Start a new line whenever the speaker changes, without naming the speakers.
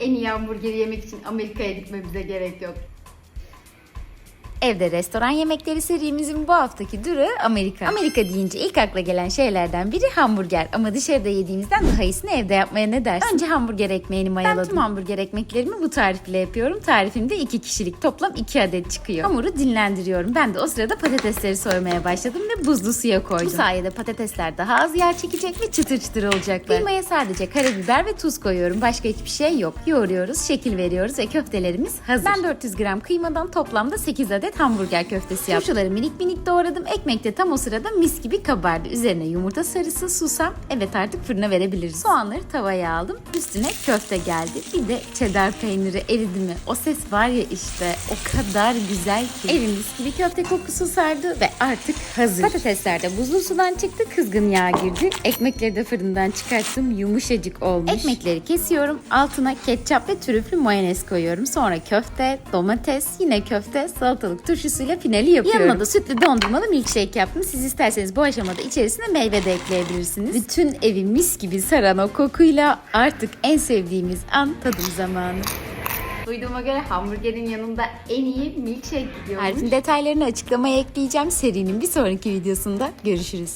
En iyi hamburgeri yemek için Amerika'ya gitmemize gerek yok.
Evde restoran yemekleri serimizin bu haftaki durağı Amerika. Amerika deyince ilk akla gelen şeylerden biri hamburger ama dışarıda yediğimizden daha iyisini evde yapmaya ne dersin? Önce hamburger ekmeğini mayaladım. Ben tüm hamburger ekmeklerimi bu tarifle yapıyorum. Tarifimde 2 kişilik toplam 2 adet çıkıyor. Hamuru dinlendiriyorum. Ben de o sırada patatesleri soymaya başladım ve buzlu suya koydum. Bu sayede patatesler daha az yağ çekecek ve çıtır çıtır olacaklar. Kıymaya sadece karabiber ve tuz koyuyorum. Başka hiçbir şey yok. Yoğuruyoruz, şekil veriyoruz ve köftelerimiz hazır. Ben 400 gram kıymadan toplamda 8 adet hamburger köftesi yaptım. Turşuları minik minik doğradım. Ekmek de tam o sırada mis gibi kabardı. Üzerine yumurta sarısı, susam. Evet artık fırına verebiliriz. Soğanları tavaya aldım. Üstüne köfte geldi. Bir de cheddar peyniri eridi mi? O ses var ya işte o kadar güzel ki. Evin mis gibi köfte kokusu sardı ve artık hazır. Patatesler de buzlu sudan çıktı. Kızgın yağ girdi. Ekmekleri de fırından çıkarttım. Yumuşacık olmuş. Ekmekleri kesiyorum. Altına ketçap ve trüflü mayonez koyuyorum. Sonra köfte, domates, yine köfte, salatalık turşusuyla finali yapıyorum. Yanına da sütlü dondurmalı milkshake yaptım. Siz isterseniz bu aşamada içerisine meyve de ekleyebilirsiniz. Bütün evi mis gibi saran o kokuyla artık en sevdiğimiz an tadım zamanı.
Duyduğuma göre hamburgerin yanında en iyi milkshake gidiyormuş.
Tarifin detaylarını açıklamaya ekleyeceğim. Serinin bir sonraki videosunda görüşürüz.